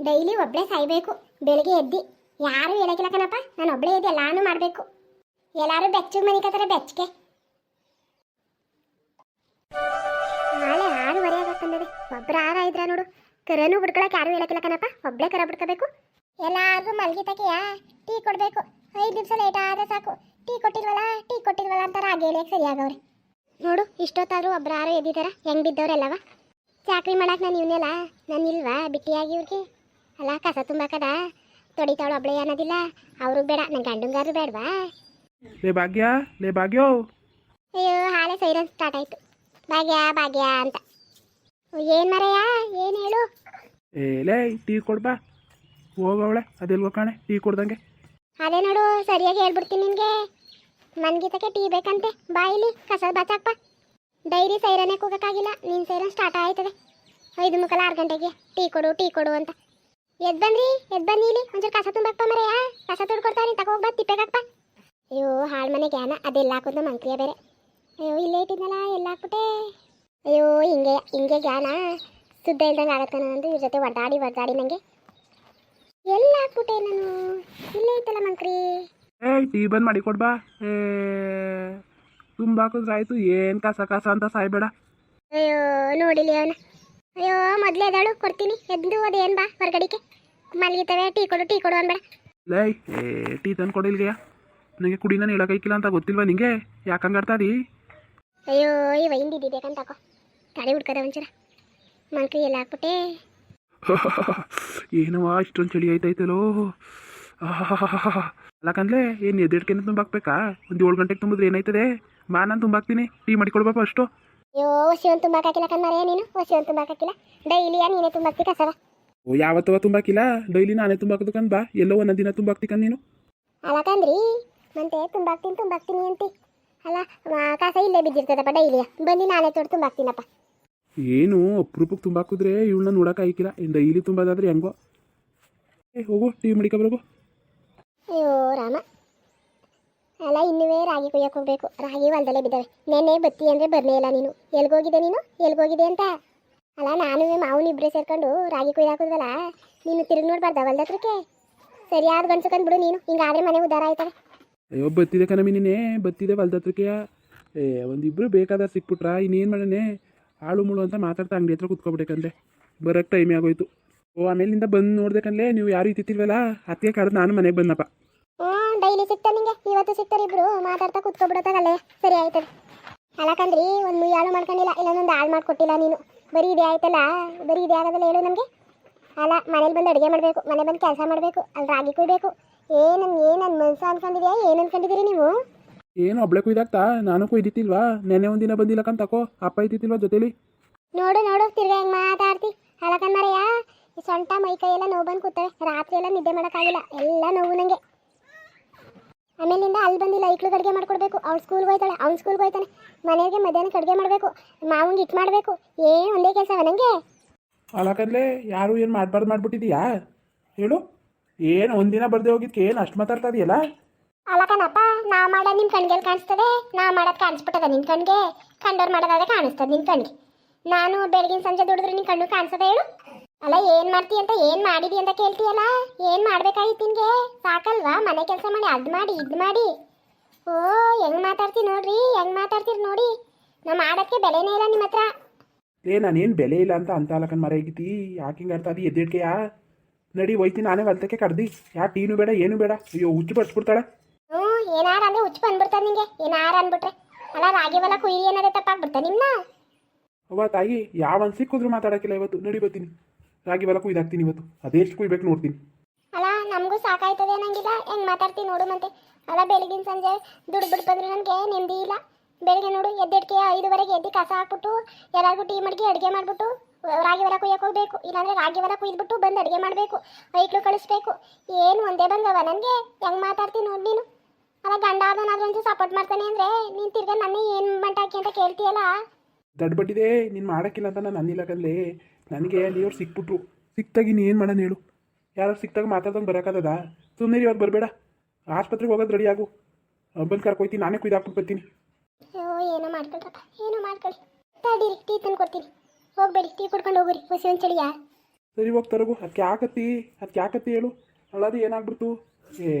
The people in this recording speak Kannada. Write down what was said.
ಡೈಲಿ ಒಬ್ಬಳೇ ಸಾಯ್ಬೇಕು, ಬೆಳಿಗ್ಗೆ ಎದ್ದಿ. ಯಾರು ಹೇಳಕ್ಕಿಲ್ಲ ಕಣಪ್ಪ, ನಾನು ಒಬ್ಬಳೇ ಎದ್ದು ಎಲ್ಲಾನು ಮಾಡಬೇಕು. ಎಲ್ಲರೂ ಬೆಚ್ಚಗೆ ಮನಿಕತ್ತಾರೆ ಬೆಚ್ಚಗೆ. ನಾಳೆ ಆರೂವರೆ ಆಗಕ್ಕಂದದೆ ಒಬ್ರು ಆರ ಇದ್ರ ನೋಡು. ಕರನು ಬಿಡ್ಕೊಳಕ್ಕೆ ಯಾರು ಹೇಳಕ್ಕಿಲ್ಲ ಕಣಪ್ಪ ಒಬ್ಬಳೇ ಕರ ಬಿಡ್ಕೋಬೇಕು. ಎಲ್ಲಾರ್ಗು ಮಲ್ಗಿತಕ್ಕೆಯ ಟೀ ಕೊಡಬೇಕು. ಐದು ನಿಮಿಷ ಲೇಟ್ ಆದ್ರೆ ಸಾಕು. ಟೀ ಕೊಟ್ಟಿಲ್ವಲ್ಲ ಟೀ ಕೊಟ್ಟಿಲ್ವಲ್ಲ ಅಂತಾರೆ, ಹಾಗೆ ಹೇಳಕ್ಕೆ ಸರಿಯಾಗವ್ರೆ. ನೋಡು, ಇಷ್ಟೊತ್ತಾದ್ರೂ ಒಬ್ರು ಯಾರು ಎದ್ದಿದಾರ, ಹೆಂಗ್ ಬಿದ್ದವ್ರೆಲ್ಲವ? ಚಾಕ್ರಿ ಮಾಡಕ್ಕೆ ನಾನು ಇವನ್ನೆಲ್ಲ ನಾನು ಇಲ್ವಾ? ಬಿಟ್ಟಿಯಾಗಿ ಇವ್ರಿಗೆ? ಅಲ್ಲ ಕಸ ತುಂಬಾಕದ ತೊಡಿತಾಳು ಒಬ್ಳೆ ಅನ್ನೋದಿಲ್ಲ. ಅವ್ರು ಬೇಡ ನನ್ನ ಗಂಡಂಗಾರು ಬೇಡವಾ? ಲೇ ಭಾಗ್ಯ ಲೇ ಭಾಗ್ಯೋ. ಅಯ್ಯೋ ಹಾಲೆ ಸೈರನ್ ಸ್ಟಾರ್ಟ್ ಆಯ್ತು. ಭಾಗ್ಯ ಭಾಗ್ಯ ಅಂತ. ಏನ್ ಮರೆಯ ಏನ್ ಹೇಳು? ಏ ಲೇ ಟೀ ಕೊಡ್ಬಾ ಹೋಗವಳೆ ಅದೆಲ್ಗೋ ಕಾಣೆ ಟೀ ಕೊಡ್ದಂಗೆ. ಅದೇ ನೋಡು ಸರಿಯಾಗಿ ಹೇಳ್ಬಿಡ್ತೀನಿ ನಿನ್ಗೆ. ಮನ್ಗೀತಕ್ಕೆ ಟೀ ಬೇಕಂತೆ. ಬಾಯಿಲಿ ಕಸ ಬಚಾಕ್ಪ ಡೈರಿ ಸೈರನೇ ಕೂಗಕ್ಕಾಗಿಲ್ಲ ನಿನ್ ಸೈರನ್ ಸ್ಟಾರ್ಟ್ ಆಯ್ತದೆ. ಐದು ಮುಕ್ಕಲ ಆರು ಗಂಟೆಗೆ ಟೀ ಕೊಡು ಟೀ ಕೊಡು ಅಂತ. ಎದ್ ಬಂದ್ರಿ ಎದ್ ಬನ್ನಿ ಇಲ್ಲಿ. ಒಂಚೂರು ಕಸ ತುಂಬಾಕ್ಪ ಮರೆಯ ಕಸ ತುಡ್ಕೊಡ್ತಾನೆ ತಗೋಗ್ಬಾ ತಿಪ್ಪೆಗಾಕ್ಪ ಅಯ್ಯೋ ಹಾಳು ಮನೆ ಗ್ಯಾನ ಅದೆಲ್ಲ ಹಾಕೋದು ಮಂಕ್ರಿಯ ಬೇರೆ. ಅಯ್ಯೋ ಇಲ್ಲೇ ಇಟ್ಟಿದ್ನಲ್ಲ ಎಲ್ಲ ಹಾಕ್ಬಿಟ್ಟೆ. ಅಯ್ಯೋ ಹಿಂಗೆ ಹಿಂಗೆ ಗ್ಯಾನ ಸುದ್ದ ಇಲ್ದಂಗೆ ಆಗತ್ತೆ ನಂದು ಇವ್ರ ಜೊತೆ ಒಡ್ಡಾಡಿ ಒಡ್ಡಾಡಿ ನನಗೆ ಎಲ್ಲ ಹಾಕ್ಬಿಟ್ಟೆ ನಾನು. ಇಲ್ಲೇ ಇತ್ತಲ್ಲ ಮಂಕ್ರಿ ಏಯ್ ಟೀ ಬಂದ್ ಮಾಡಿ ಕೊಡ್ಬಾ ಏ ತುಂಬ ಹಾಕಿದ್ರೆ ಆಯ್ತು ಏನು ಕಸ ಕಸ ಅಂತ ಸಾಯ್ಬೇಡ. ಅಯ್ಯೋ ನೋಡಿಲಿ ಅವನ. ಅಯ್ಯೋ ಮೊದ್ಲೇ ಎದಾಳು ಕೊಡ್ತೀನಿ. ಎದ್ದು ಅದೇನ್ ಬಾ ಹೊರಗಡಿಕೆ ಮಲಗಿತವೆ ಟೀ ಕೊಡು ಟೀ ಕೊಡು ಅನ್ಬೇಡ ಲೇ ಏ ಟೀ ತಂದು ಕೊಡಿಲ್ಗೆಯ? ನನಗೆ ಕುಡಿ ನಾನು ಹೇಳೋಕೈಕಿಲ್ಲ ಅಂತ ಗೊತ್ತಿಲ್ವಾ ನಿಂಗೆ? ಯಾಕಂಗೆ ಆಡ್ತಾದಿ ಅಯ್ಯೋ ಇವ ಹಿಂದಿದ್ದಿ ಬೇಕಂತಾಕೋ ತಡೆ ಹುಡ್ಕದ ಒಂಚೂರ. ಮಂಕ್ರಿ ಎಲ್ಲ ಹಾಕ್ಬಿಟ್ಟೆ. ಏನವ ಇಷ್ಟೊಂದು ಚಳಿ ಆಯ್ತೈತಲೋ ಅಲ್ಲಕಂದ್ಲೆ ಏನು ಎದ್ದೇಳ್ಕೆನ ತುಂಬಾಕ್ಬೇಕಾ? ಒಂದು ಏಳು ಗಂಟೆಗೆ ತುಂಬಿದ್ರೆ ಏನಾಯ್ತದೆ? ಮಾ ನಾನು ತುಂಬಾಕ್ತೀನಿ. ಟೀ ಮಾಡಿಕೊಡ್ಬಾ ಫಸ್ಟು ಅಯ್ಯೋ ಒಂದು ತುಂಬಾಕಿಲ್ಲ ಕಣ್ಣಾರೆ ನೀನು. ಒಂದು ತುಂಬಾಕಿಲ್ಲ ಡೈಲಿ ನೀನೇ ತುಂಬಾಕ್ತಿ ಕಸವ. ಓ ಯಾವತ್ತವ ತುಂಬಾಕಿಲ್ಲ? ಡೈಲಿ ನಾನೇ ತುಂಬಾಕದಕ್ಕಂದ್ ಬಾ. ಎಲ್ಲೋ ಒಂದೊಂದು ದಿನ ತುಂಬಾಕ್ತಿಕಂದ್ ನೀನು. ಅಲ್ಲಕಂದ್ರಿ ಮತ್ತೆ ತುಂಬಾಕ್ತೀನಿ ತುಂಬಾಕ್ತೀನಿ ಅಂತಿ. ಅಲ್ಲ ಕಸ ಇಲ್ಲೇ ಬಿದ್ದಿರ್ತದಪ್ಪ ಡೈಲಿಯ. ಬಂದು ನಾನೇ ತೊಟ್ಟು ತುಂಬಾಕ್ತೀನಪ್ಪ. ಏನು ಅಪ್ರೂಪಕ್ಕೆ ತುಂಬಾಕಿದ್ರೆ ಇವಳನ್ನ ನೋಡಕ್ಕೆ ಆಯ್ಕಿಲ್ಲ ಡೈಲಿ ತುಂಬೋದಾದ್ರೆ ಹೆಂಗೋ. ಏ ಹೋಗು ಟೀ ಮಡಿಕೊಬರ್ಗು ಅಯ್ಯೋ ರಾಮ. ಅಲ್ಲ, ಇನ್ನುವೇ ರಾಗಿ ಕುಯ್ಯಕ್ಕೆ ಹೋಗ್ಬೇಕು. ರಾಗಿ ಹೊಲ್ದಲ್ಲೇ ಬಿದ್ದಾವೆ. ನೆನ್ನೆ ಬತ್ತಿ ಅಂದರೆ ಬರಲೇ ಇಲ್ಲ ನೀನು. ಎಲ್ಗೋಗಿದೆ ನೀನು? ಎಲ್ಗೋಗಿದೆ ಅಂತ? ಅಲ್ಲ, ನಾನು ಮಾವನ ಇಬ್ಬರೇ ಸೇರ್ಕೊಂಡು ರಾಗಿ ಕುಯ್ದು ಹಾಕಿದ್ವಲ್ಲ? ನೀನು ತಿರುಗಿ ನೋಡ್ಬಾರ್ದ ಹೊಲ್ದ ಹತ್ರಕ್ಕೆ? ಸರಿಯಾದ ಗಂಡ್ಸಕಂದ್ ಬಿಡು ನೀನು. ಹಿಂಗಾದ್ರೆ ಮನೆ ಉದ್ದಾರ ಆಯ್ತವೆ ಅಯ್ಯೋ, ಬತ್ತಿದೆ ಕಣಮಿ ನೀನೇ ಬತ್ತಿದೆ ಹೊಲ್ದತ್ರಕ್ಕೆ ಏ, ಒಂದಿಬ್ರು ಬೇಕಾದ್ರೆ ಸಿಕ್ಬಿಟ್ರಾ? ಇನ್ನೇನು ಮಾಡನೆ ಆಳು ಮುಳು ಅಂತ ಮಾತಾಡ್ತಾ ಅಂಗಡಿ ಹತ್ರ ಕುತ್ಕೊಬಿಟ್ಟೇಕಂದ್ರೆ ಬರೋಕ್ಕೆ ಟೈಮೇ ಆಗೋಯ್ತು. ಓ, ಆಮೇಲಿಂದ ಬಂದು ನೋಡ್ದೆ ನೀವು ಯಾರು ಇತ್ತಿಲ್ವಲ್ಲ ಅತ್ತೆ ಕರೆದು ನಾನು ಮನೆಗೆ ಬಂದಪ್ಪ. ಹ್ಞೂ ಡೈಲಿ ಸಿಗ್ತಾ ನಿಂಗೆ. ಇವತ್ತು ಸಿಗ್ತಾರೆ ಇಬ್ರು. ಮಾತಾಡ್ತಾ ಕುತ್ಕೊಬಿಡತ್ತಾಗಲ್ಲೇ ಸರಿ ಆಯ್ತದೆ. ಅಲ್ಲಕಂದ್ರಿ ಒಂದು ಮುಯ್ಯಾಳು ಮಾಡ್ಕೊಂಡಿಲ್ಲ ಇಲ್ಲೊಂದೊಂದು ಹಾಳು ಮಾಡ್ಕೊಟ್ಟಿಲ್ಲ ನೀನು. ಬರೀ ಇದೇ ಆಯ್ತಲ್ಲ? ಬರೀ ಇದೇ ಆಗೋದಲ್ಲ ಹೇಳು ನಮಗೆ. ಅಲ್ಲ ಮನೇಲಿ ಬಂದು ಅಡುಗೆ ಮಾಡಬೇಕು ಮನೆ ಬಂದು ಕೆಲಸ ಮಾಡಬೇಕು ಅಲ್ಲಿ ರಾಗಿ ಕುಯ್ಬೇಕು. ಏನು ಏನು ನನ್ನ ಮನ್ಸು ಅನ್ಕೊಂಡಿದ್ಯಾ? ಏನು ಅನ್ಕೊಂಡಿದ್ದೀರಿ ನೀವು? ಏನು ಒಬ್ಳೆ ಕುಯ್ದಾಗ್ತಾ? ನಾನು ಕುಯ್ದಿತ್ತಿಲ್ವಾ ನೆನ್ನೆ ಒಂದಿನ ಬಂದಿಲ್ಲ ಕಂತ ತಕೋ. ಅಪ್ಪ ಇದ್ದಿತ್ತಿಲ್ವಾ ಜೊತೆಲಿ? ನೋಡು ನೋಡು ತಿರ್ಗಾ ಹೆಂಗೆ ಮಾತಾಡ್ತಿ. ಅಲ್ಲ ಈ ಸೊಂಟ ಮೈ ಕೈ ಎಲ್ಲ ನೋವು ಬಂದು ಕೂತವೆ. ರಾತ್ರಿ ಎಲ್ಲ ನಿದ್ದೆ ಮಾಡೋಕ್ಕಾಗಿಲ್ಲ. ಎಲ್ಲ ನೋವು ನನಗೆ ಆಮೇಲಿಂದ ಅಲ್ಲಿ ಬಂದಿಲ್ಲ ಐಕ್ಳು ಅಡುಗೆ ಮಾಡ್ಕೊಡ್ಬೇಕು. ಅವ್ಳು ಸ್ಕೂಲ್ಗೆ ಹೋಯ್ತಾಳೆ ಅವ್ನು ಸ್ಕೂಲ್ಗೆ ಹೋಯ್ತಾನೆ. ಮನೆಗೆ ಮಧ್ಯಾಹ್ನಕ್ಕೆ ಅಡುಗೆ ಮಾಡಬೇಕು ಮಾವಂಗೆ ಇಟ್ಟು ಮಾಡಬೇಕು. ಏನು ಒಂದೇ ಕೆಲಸ ನನಗೆ ಅಲಾಕಂದ್ಲೆ ಯಾರು ಏನು ಮಾಡಬಾರ್ದು ಮಾಡ್ಬಿಟ್ಟಿದೀಯಾ? ಹೇಳು. ಏನು ಒಂದಿನ ಬರ್ದೆ ಹೋಗಿದ್ಕೆ ಏನು ಅಷ್ಟು ಮಾತಾಡ್ತಾ ಇದೆಯಲ್ಲ? ಅಲ್ಲಕನಪ್ಪ ನಾ ಮಾಡೋದು ನಿಮ್ಮ ಕಣ್ಗೆಲ್ಲಿ ಕಾಣಿಸ್ತದೆ. ನಾ ಮಾಡೋದು ಕಾಣಿಸ್ಬಿಟ್ಟದ ನಿನ್ನ ಕಣ್ಗೆ. ಕಂಡವ್ರು ಮಾಡೋದಾದ್ರೆ ಕಾಣಿಸ್ತದೆ ನಿನ್ನ ಕಣ್ಗೆ. ನಾನು ಬೆಳಗಿನ ಸಂಜೆ ದುಡಿದ್ರೆ ನಿನ್ನ ಕಣ್ಣು ಕಾಣಿಸ್ತದೆ ಹೇಳು? ಅಲ್ಲ ಏನು ಮಾಡ್ತಿ ಅಂತ ಏನು ಮಾಡಿದಿ ಅಂತ ಕೇಳ್ತೀಯಲ್ಲ? ಏನು ಮಾಡ್ಬೇಕಾಗಿತ್ತು ನಿನ್ಗೆ? ಸಾಕಲ್ವಾ? ಮನೆ ಕೆಲಸ ಮಾಡಿ ಅದ್ ಮಾಡಿ ಇದ್ ಮಾಡಿ. ಓ ಹೆಂಗ್ ಮಾತಾಡ್ತಿ ನೋಡ್ರಿ ಹೆಂಗ್ ಮಾತಾಡ್ತೀರಿ ನೋಡಿ. ನಾ ಮಾಡೋಕ್ಕೆ ಬೆಲೆನೇ ಇಲ್ಲ ನಿಮ್ಮ ಹತ್ರ. ಏ ನಾನೇನು ಬೆಲೆ ಇಲ್ಲ ಅಂತ ಅಂತ ಅಲಕನ್ ಮರ ಯಾಕೆ ಹಿಂಗೆ ಅರ್ಥ ಇದೀಯ ಎದ್ದೇಳ್ಕೆಯಾ? ನಡಿ ಹೋಯ್ತೀನಿ ನಾನೇ ಹೊಲ್ತಕ್ಕೆ ಕಡ್ದಿ ಯಾ ಟೀನು ಬೇಡ ಏನು ಬೇಡ. ಅಯ್ಯೋ ಹುಚ್ಚು ಬಡ್ಸ್ಬಿಡ್ತಾಳೆ ಹ್ಞೂ ಏನಾರ ಅಂದ್ರೆ ಹುಚ್ಚು ಬಂದ್ಬಿಡ್ತದೆ ನಿಂಗೆ. ಏನಾರ ಅಂದ್ಬಿಟ್ರೆ. ಅಲ್ಲ ರಾಗಿ ಹೊಲ ಕುಯ್ಯಿ ಅನ್ನೋದೇ ತಪ್ಪಾಗ್ಬಿಡ್ತಾ ನಿಮ್ನ? ಅವ್ವ ತಾಯಿ ಯಾವನ್ ಸಿಕ್ಕಿದ್ರು ಮಾತಾಡೋಕ್ಕಿಲ್ಲ ಇವತ್ತು? ನಡಿ ಬರ್ತೀನಿ ರಾಗಿ ಬಲಕ್ಕೂ ಕುಯ್ದಾಕ್ತೀನಿ ಇವತ್ತು. ಅದೆಷ್ಟು ಕುಯ್ಬೇಕು ನೋಡ್ತೀನಿ. ಅಲ್ಲ ನಮಗೂ ಸಾಕಾಯ್ತದೆ ಅನ್ನಂಗಿಲ್ಲ. ಹೆಂಗ್ ಮಾತಾಡ್ತೀನಿ ನೋಡು ಮತ್ತೆ. ಅಲ್ಲ ಬೆಳಗಿನ ಸಂಜೆ ದುಡ್ಡು ಬಿಟ್ಟು ಬಂದ್ರೆ ನನಗೆ ನೆಮ್ಮದಿ ಇಲ್ಲ. ಬೆಳಗ್ಗೆ ನೋಡು ಎದ್ದೆಡ್ಕೆ ಐದುವರೆಗೆ ಎದ್ದು ಕಸ ಹಾಕ್ಬಿಟ್ಟು ಎಲ್ಲರಿಗೂ ಟೀ ಮಡ್ಗಿ ಅಡುಗೆ ಮಾಡಿಬಿಟ್ಟು ರಾಗಿ ಹೊರ ಕುಯ್ಯಕ್ಕೆ ಹೋಗ್ಬೇಕು. ಇಲ್ಲಾಂದ್ರೆ ರಾಗಿ ಬರ ಕುಯ್ದ್ಬಿಟ್ಟು ಬಂದು ಅಡುಗೆ ಮಾಡಬೇಕು. ಐಕ್ಳು ಕಳಿಸ್ಬೇಕು. ಏನು ಒಂದೇ ಬಂದವ ನನಗೆ. ಹೆಂಗೆ ಮಾತಾಡ್ತೀನಿ ನೋಡಿ ನೀನು. ಅಲ್ಲ ಗಂಡ ಆದವನಾದ್ರೂ ಒಂಚೂರು ಸಪೋರ್ಟ್ ಮಾಡ್ತಾನೆ ಅಂದರೆ ನೀನು ತಿರ್ಗ ನನ್ನೇ ಏನು ಮಂಟಾಕಿ ಅಂತ ಕೇಳ್ತೀಯಲ್ಲ? ದಡ್ಬಟ್ಟಿದೆ ನೀನು ಮಾಡೋಕ್ಕಿಲ್ಲ ಅಂತ ನಾನು ಅನ್ನಿಲ್ಲಕಂದ್ಲೆ ನನಗೆ ಅವ್ರು ಸಿಕ್ಬಿಟ್ರು. ಸಿಕ್ತಾಗಿ ನೀನು ಏನು ಮಾಡೋಣ ಹೇಳು. ಯಾರು ಸಿಕ್ತಾಗ ಮಾತಾಡ್ದಂಗೆ ಬರೋಕ್ಕಾಗದ ಸುಮ್ಮನೆ ಇವಾಗ ಬರಬೇಡ. ಆಸ್ಪತ್ರೆಗೆ ಹೋಗೋದು ರೆಡಿ ಆಗು. ಬಂದು ಕರ್ಕೊಯ್ತೀನಿ ನಾನೇ ಕುಯ್ದಾಕ್ಬಿಟ್ಟು ಬರ್ತೀನಿ. ಏನೋ ಮಾಡ್ಕೊಳ್ರಪ್ಪ ಏನೋ ಮಾಡ್ಕೊಳ್ಳಿ. ತಡೀರಿ ಟೀ ತಂದು ಕೊಡ್ತೀನಿ. ಹೋಗ್ಬೇಡಿ ಟೀ ಕುಡ್ಕೊಂಡು ಹೋಗ್ರಿ ಹೊಸಿ ಒಂದು ಚಳಿಯಾ? ಸರಿ ಹೋಗ್ತಾರಗು ಅದಕ್ಕೆ ಯಾಕತ್ತಿ ಅದಕ್ಕೆ ಯಾಕತ್ತಿ ಹೇಳು. ಅಲ್ಲದು ಏನಾಗ್ಬಿಡ್ತು? ಏ